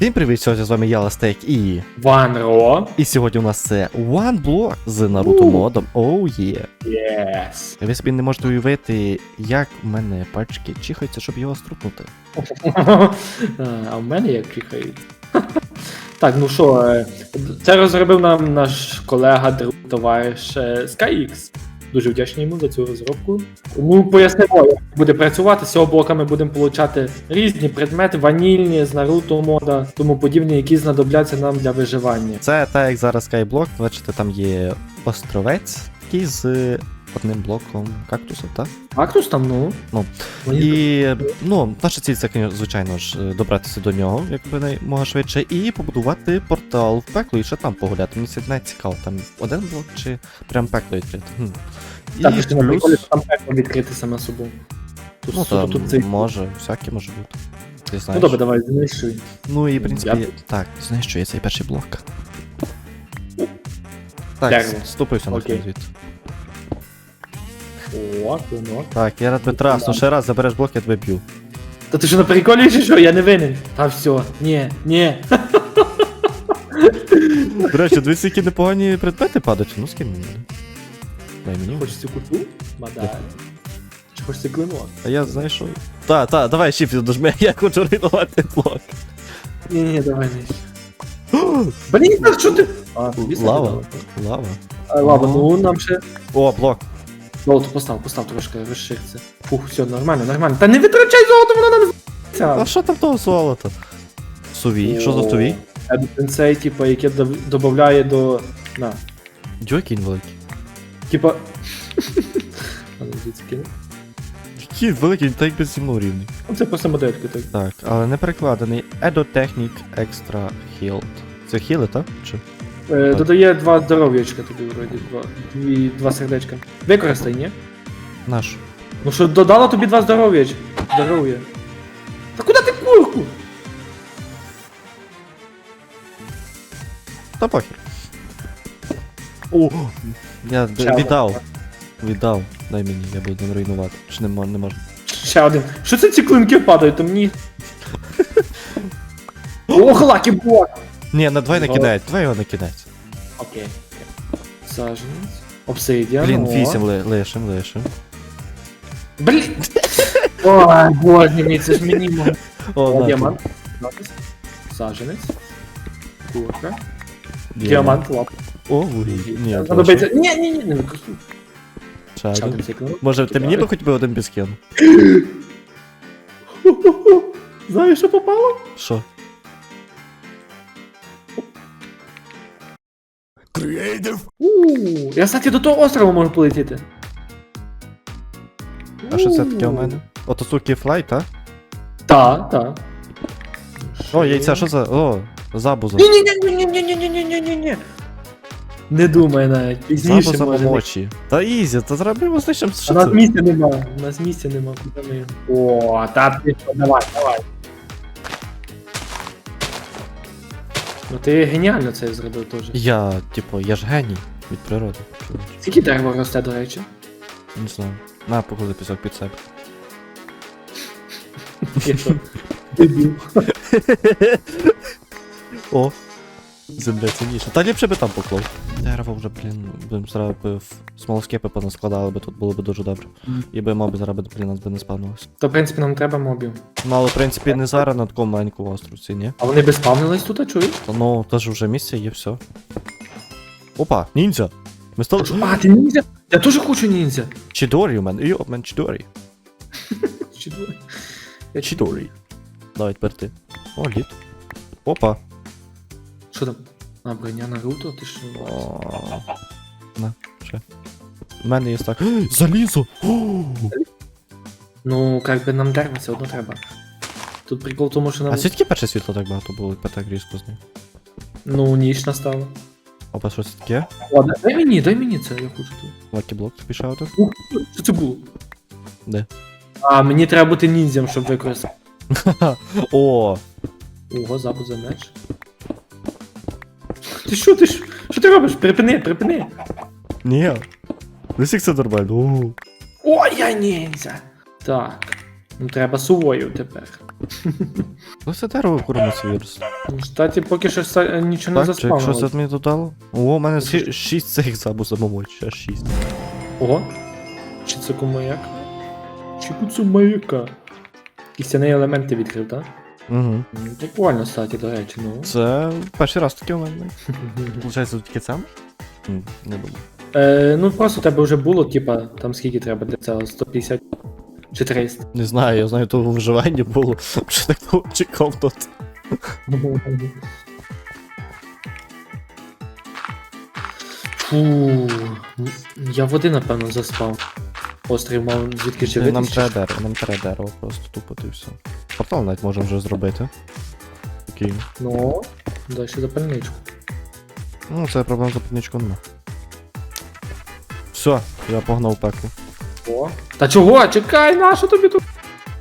Всім привіт, сьогодні з вами я Ластек і. Raw. І сьогодні у нас це One Block з Наруто У. модом. Оу є. Yes. Ви собі не можете уявити, як в мене пальчики чихаються, щоб його струпнути. а в мене як чихають. Так, ну що, е, це розробив нам наш колега, друг, товариш е, SkyX. Дуже вдячні йому за цю розробку. Ми пояснимо, як буде працювати. З цього блока ми будемо получати різні предмети, ванільні, з Наруто мода, тому подібні, які знадобляться нам для виживання. Це так, як зараз Skyblock, бачите, там є островець, такий з одним блоком кактуса, так? Кактус там, ну. Ну, І ну, наша ціль це, звичайно ж, е, добратися до нього, якби наймога швидше, і побудувати портал в пекло і ще там погуляти. Мені це навіть цікаво, там один блок чи прям пекло відкрити. Хм. Так, і на приколі плюс, там пекло відкрити саме собою. Тут, ну там тут цей. може, всяке може бути. Ти Ну добре, давай, знищуй. Ну і в принципі, Я- так, знаєш, що є цей перший блок. Так, ступився на звідти. О, воно. Так, я на тебе трасну, ще раз забереш блок, я тебе б'ю. Та ти що на приколі чи що? Я не винен. Та все. Ні, ні. До речі, дивіться, які непогані предмети падають. Ну скинь мені. Дай мені. Хочеться куту? Мадаль. Чи хочеться клинок? А я знаєш що? Та, та, давай shift дожми, я хочу руйнувати блок. Ні, ні, давай не. Блін, так що ти? А, Лава. дало. Лава. А, Лава, ну нам ще. О, блок. Золото постав, постав трошки, розшириться. Фух, все, нормально, нормально. Та не витрачай золото, воно нам А з***ться. що там того золота? Сувій, що за сувій? Сенсей, типа, яке дов- додає до. На. Дьокінь великий. Типа. А, ну, звідси кину. Який великий, та якби зі мною рівний. Ну, Це просто моделька так. Так, але не перекладений. Edotechnic Extra Healed. Це хіли, так? Чи? Е, додає два здоров'ячка тобі вроді, два, дві, два сердечка. Використай, ні? Наш. Ну що додала тобі два здоров'яч. Здоров'я. Та куди ти курку? Та похер. О, я д- Ще віддав. Віддав. Дай мені, я буду руйнувати. Чи не можна, не можна. Ще один. Що це ці клинки падають, то мені. Ох, лакі блок! Ні, на Ну. накидають, два його накидають. Окей. Саженець. Обсидіан. Блін, о. вісім ли- лишим, лишим. Блін! Ой, боже мій, це ж мені мо- О, на, Діамант. Саженець. Курка. діамант. Діамант, лап. О, вугіль. Ні, Знадобиться. Ні, ні, ні, не використовуй. Ще один. цей клинок. Може, ти мені би хоч би один кину? Знаєш, що попало? Що? Ууу, я, кстати, до того острова можу полетіти. А що це таке у мене? Ото суки флайт, а? Так, так. О, яйця, що за. О, забуза. ні ні ні ні ні ні ні ні ні ні ні Не думай навіть, пізніше Забуза може. помочі. Та ізі, та зробимо А що нас місця нема, у нас місця нема, куди ми. О, та ти що, давай, давай. Ну ти геніально це зробив теж. Я, типу, я ж геній від природи. Скільки дерево росте, до речі? Не знаю. На, поклади пісок під себе. Я що? Дебіл. О. Земля цінніша. Та ліпше би там поклав. Дерево вже, блін, блін, зараз би в смолоскипи понаскладали би тут було б дуже добре. І би моби зараз би, блін, нас би не спавнилися. То, в принципі, нам треба мобів. Ну, але, в принципі, не зараз на такому маленькому островці, ні? А вони би спавнились тут, а чуєш? Та ну, теж вже місце є, все. Опа, ніндзя! Ми стали. А, ти ніндзя? Я теж хочу ніндзя. Чідорі у мене. Йо, мен чідорі. Чи двоє? Я чи- Давай тепер ти. О, лід. Опа. Що там? А, броня Наруто, ти що? О, На, ще. У мене є так. Залізо! О! Ну, как би нам дерева все одно треба. Тут прикол в тому, що нам. А звідки перше світло так багато було, і так різко з ним? Ну, ніч настала. Опа, що це таке? О, дай, дай мені, дай мені це, я хочу тут. Лакі блок тобі ще один? Ух, що це було? Де? А, мені треба бути ніндзям, щоб використати. О! Ого, забув за меч. Ти що, ти що? Що ти робиш? Припини, припини. Ні. Десь як це нормально. О. Ой, я ніндзя. Так. Ну треба сувою тепер. Ось це дерево кормиться вірус. Ну, Кстати, поки що са- нічого не Так, чи якщо це заспавнилось. мені додало? О, у мене 6 цих забу забомоль, ще 6. Ого. Чи це маяк? Чи це маяка? Кістяний елементи відкрив, так? Угу. Прикольно, кстати, до речі, ну. Це перший раз таке у мене. Получається, тільки це? Не думаю. Е, ну просто у тебе вже було, типа, там скільки треба для цього? 150 чи 300. Не знаю, я знаю, то виживання було. Що так довго чекав тут. Фу. Я води, напевно, заспав. Острів мав звідки ще Нам треба дерево, нам треба дерево просто тупо і все. Портал навіть можемо вже зробити. Такий. Ну, дай ще запальничку. Ну, це проблем з западничком нема. Все, я погнав в пекло. О. Та чого? Чекай, на що тобі тут?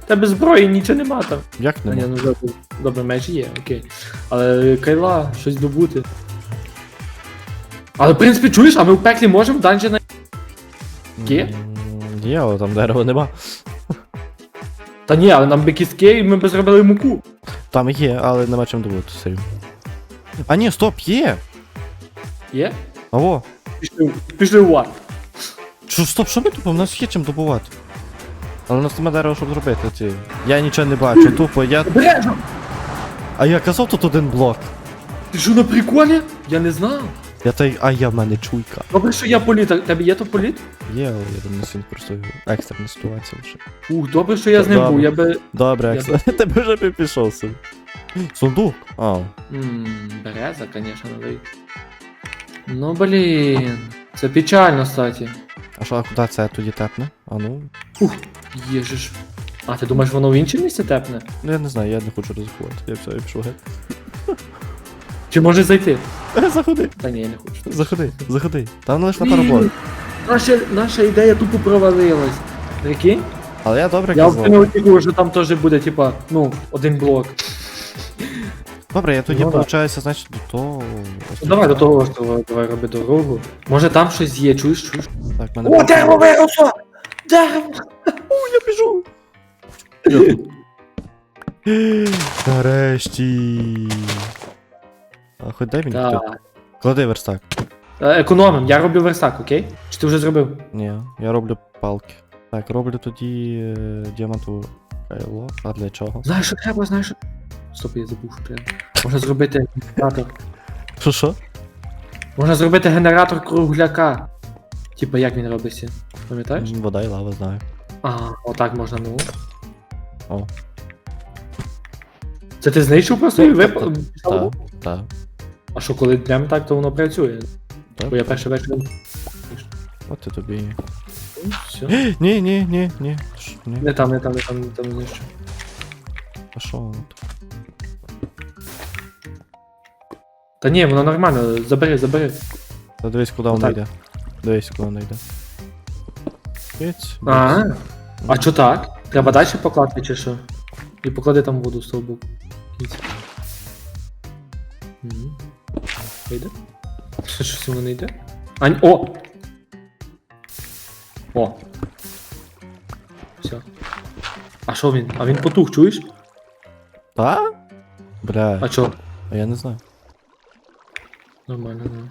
Тебе зброї нічого нема там. Як А, ні, нема? ну добре, добре, меч є, окей. Але кайла, щось добути. Але в принципі чуєш, а ми в пеклі можемо данжі є? М, Є, але там дерева нема. Та ні, але нам би кістки і ми б зробили муку. Там є, але нема чим добути, серйозно. А ні, стоп, є! Є? Алло. Пішли, пішли в ад. Що, стоп, що ми тупо? У нас є чим добувати. Але у нас нема дерева, щоб зробити ці. Я нічого не бачу, тупо, я. Обережно! А я казав тут один блок. Ти що на приколі? Я не знав. Я той. А я в мене чуйка. Добре, що я політ. А Тебе є то політ? Є, але я думаю, він просто екстрена ситуація лише. Ух, добре, що я з ним Добре. був. Я би. Добре, Я екстрена. Тебе вже пі- пішов собі. Сундук. А, Ммм, береза, конечно, новий. Ну блін. Це печально, кстати. а що, а куди це тоді тепне? А ну. Ух, єжиш. А ти думаєш, воно в іншому місці тепне? Ну я не знаю, я не хочу ризикувати. Я все, я пішов геть. Чи може зайти? Е, Заходи, Та ні, я не хочу. заходи, заходи. Там лише на пару блоків. Наша, наша ідея тупо провалилась. Прикинь? Але я добре Я в казав. не очікував, що там теж буде, типа, ну, один блок. Добре, я тоді, Ну, да. значить, до того. Ну, давай до того острова, давай роби дорогу. Може там щось є, чуєш, чуєш? Так, мене. О, дерево виросло! Дерево! Я біжу! Нарешті. А хоч дай мені. Так. Клади верстак. Е, Економим, я роблю верстак, окей? Чи ти вже зробив? Ні, я роблю палки. Так, роблю тоді е, діамантову кайло. А для чого? Знаєш, що треба, знаєш. що- Стоп, я забув, що треба. Можна зробити генератор. Що що? Можна зробити генератор кругляка. Типа, як він робиться? Пам'ятаєш? М, Вода і лава знаю. А, отак можна, ну. О. Це ти знищив просто і випав? Так, так. А що, коли прям так, то воно працює? Так. Бо я перший вечір. От і тобі. Все. Ні, ні, ні, ні. Ш- ні. Не там, не там, не там, не там знищу. А що воно тут? Та ні, воно нормально, забери, забери. Та дивись, куди воно Отак. йде. Дивись, куди воно йде. Біць, А, біць. а що так? Треба далі покласти чи що? І поклади там воду. Кінці. Мгм. Вийде? Що, щось воно не йде? А, ні- о! О! Все. А що він? А він потух, чуєш? Та? Бля, А чо? а я не знаю. Нормально, нормально.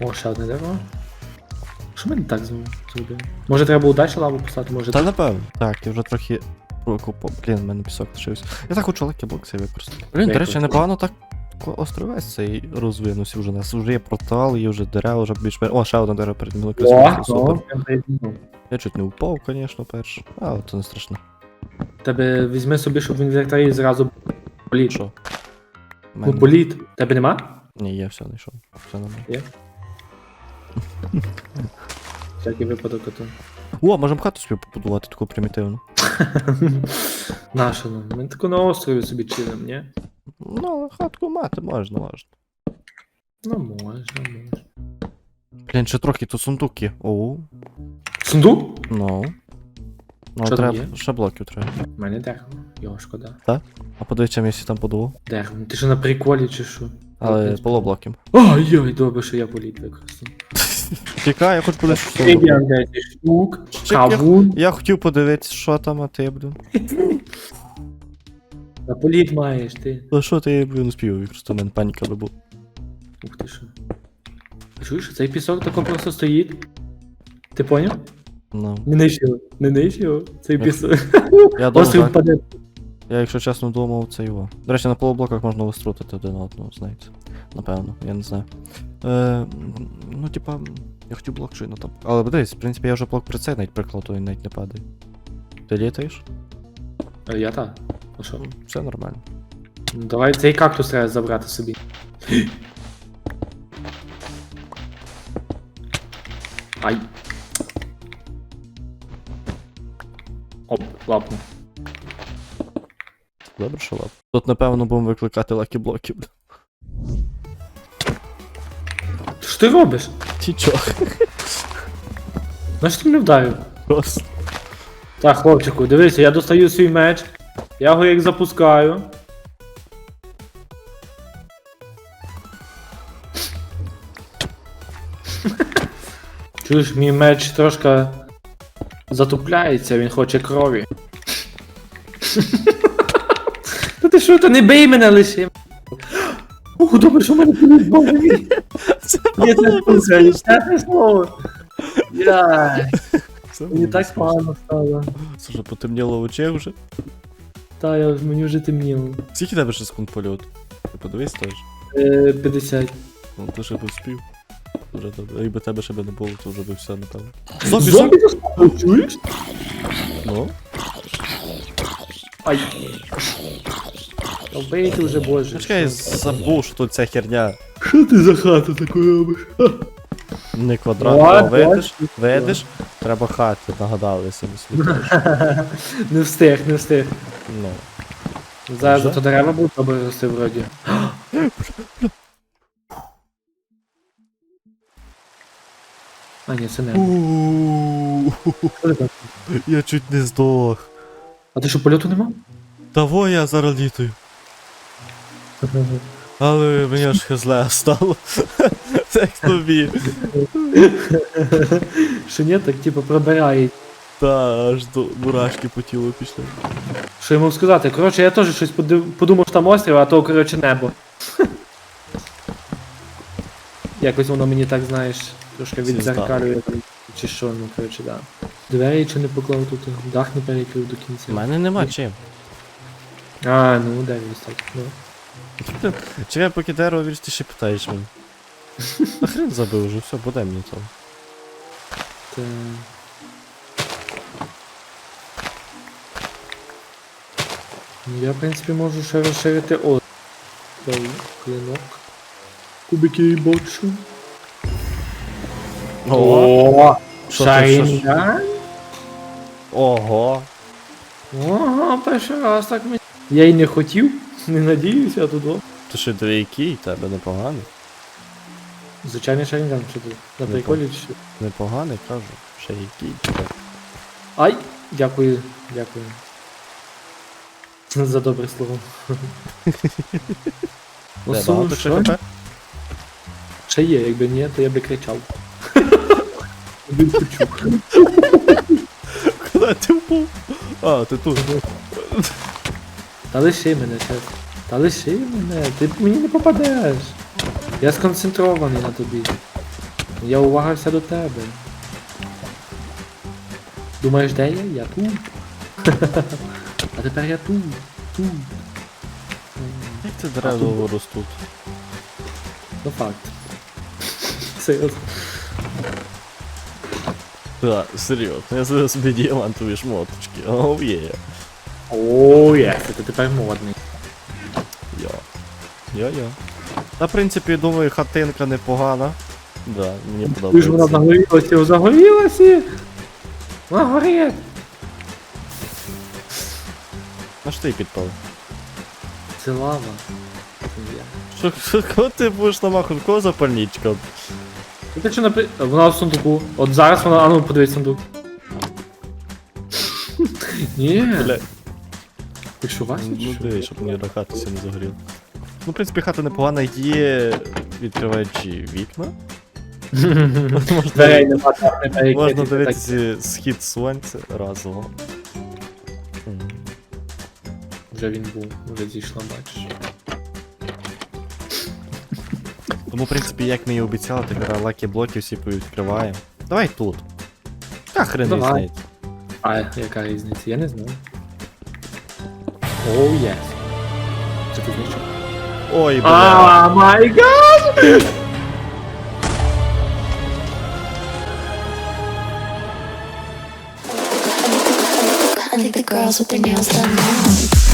О, ще одне дерево. Що ми не так зробили? Може треба було далі лаву поставити, може Та напевно. Так, я вже трохи. Блін, в мене пісок лишився. Я так хочу лаки блок цей використати. Блін, до речі, непогано так островець цей розвинувся вже. У нас вже є портал, є вже дерева, вже більш О, ще одне дерево перед мною супер. Я чуть не упав, звісно, перш. Але це не страшно. Тебе візьми собі, щоб в інвентарі зразу політ. Що? Ну, мене- політ. Тебе нема? Ні, я все знайшов. Все нормально. Всякий випадок ото. О, можемо хату собі побудувати таку примітивну. Наша, ну. Ми тако на острові собі чилим, ні? Ну, хатку мати можна, можна. Ну, можна, можна. Блін, ще трохи тут сундук є. Оу. Сундук? Ну. Ну, Що там треба, є? ще блоків треба. У мене дерево. Його шкода. А подивіться, місці там подував. Дерево. Ти що на приколі чи що? Але Так, полоблоків. Ой-ой, добре, що я політ використав. Чекай, я хоч 10 штук, Чек, я- кавун. Я хотів подивитися, що там, а ти, блін. На політ маєш ти. А що ти, блін, успів, просто в мене паніка би була. Ух ти що. А чуєш, цей пісок тако просто стоїть? Ти поняв? Ну. Не його, не його. Цей Я- пісок. Я думав, Острів так. впаде. Я, якщо чесно, думав, це його. До речі, на полублоках можна виструтити один одного, знаєте. Напевно, я не знаю. Е, ну, типа, я хотів блок щойно там. Але дивись, в принципі, я вже блок при цей навіть приклав, то він навіть не падає. Ти літаєш? А я так. Ну що? Все нормально. Давай цей кактус треба забрати собі. Ай. Оп, лапну. Добре, що лап. Тут, напевно, будемо викликати лакі блоків. Що ти робиш? Ті чого? На ти мене вдарив? Просто. Так, хлопчику, дивися, я достаю свій меч. Я його як запускаю. Чуєш, мій меч трошки затупляється, він хоче крові. Та ти що, та не бий мене лише. Ох, добре, що в мене боже мій. Я це слухаю, це слово. Мені так погано стало. Вже потемніло в очах вже. Та, я, мені вже темніло. Скільки тебе ще секунд польоту? Ти подивись теж. Е, 50. Ну, ти ще б успів. Дуже добре. Якби тебе ще би не було, то вже би все, напевно. Зомбі, Зомбі, зомбі чуєш? Ну, Ай. Вбийте вже, боже. чекай, я забув, що тут ця херня. Що ти за хату таку робиш? Не квадрат, а видиш? Видиш? Треба хати, нагадали собі світло. Не встиг, не встиг. Ну. Зараз Вже? то дерева будуть добре рости вроді. А ні, це не. Я чуть не здох. А ти що, польоту нема? Того я зараз літаю. Але мені аж хезле стало. Це тобі. Що ні, так типу пробирає. Та аж до мурашки по тілу пішли. Що йому сказати? Коротше, я теж щось подив- подумав, що там острів, а то, коротше, небо. Якось воно мені так, знаєш, трошки Це відзеркалює. Чи що, ну коротше, да. Двері чи не поклав тут, дах не перекрив до У кінця. мене нема чим. А, ну де він так. Ну. Чекай, поки дерево вірш, ти ще питаєш мене. А хрен забив вже, все, буде мені того. Та... Ну, Я, в принципі, можу ще розширити о. Той клинок. Кубики і більше. О! Що це, що ж? Шарінган? Ого. Ого, перший раз так мені. Я й не хотів, не надіюся туди. Ти що двійки, тебе непоганий? Звичайний шарінган, що ти? На приколі чи? Непоганий, кажу. Ще який. Ай! Дякую, дякую. За добре слово. Де, багато ще що? хп? Ще є, якби ні, то я би кричав. Я почув. Куди ти впав? А, ти тут. Та лиши мене, чесно. Та лиши мене, ти мені не попадеш. Я сконцентрований на тобі. Я увага вся до тебе. Думаєш, де я? Я тут. А тепер я тут. Тут. Як ти дерева ростуть? Ну факт. Серйозно. Так, серйозно, я зараз собі діамантові шмоточки. Оу є. О, є, ти тепер модний. Я. Я-я. Та, в принципі, думаю, хатинка непогана. Да, мені Ти ж вона подобається. загорілася, загорілася! На горі! На що ти підпали? Це лава. Що, що, коли ти будеш намахувати, кого запальничка? Ти що напи... Вона в сундуку. От зараз вона, а ну подивись сундук. Ні, Бля, ти що Вася? чи ну що? диви, щоб мені хатися не загоріло. Ну, в принципі, хата непогана, є відкриваючі вікна. Дверей нема. Можна дивитися схід сонця разом. М. Вже він був, вже зійшло, бачиш. Тому, в принципі, як ми і обіцяли, так лакі блоки всі повідкриваємо. Давай тут. Та хрен Давай. різниця. А, яка різниця? Я не знаю. Оу, єс. Що ти знайшов? Ой, бля. А, май гад! I think the girls with their nails done now.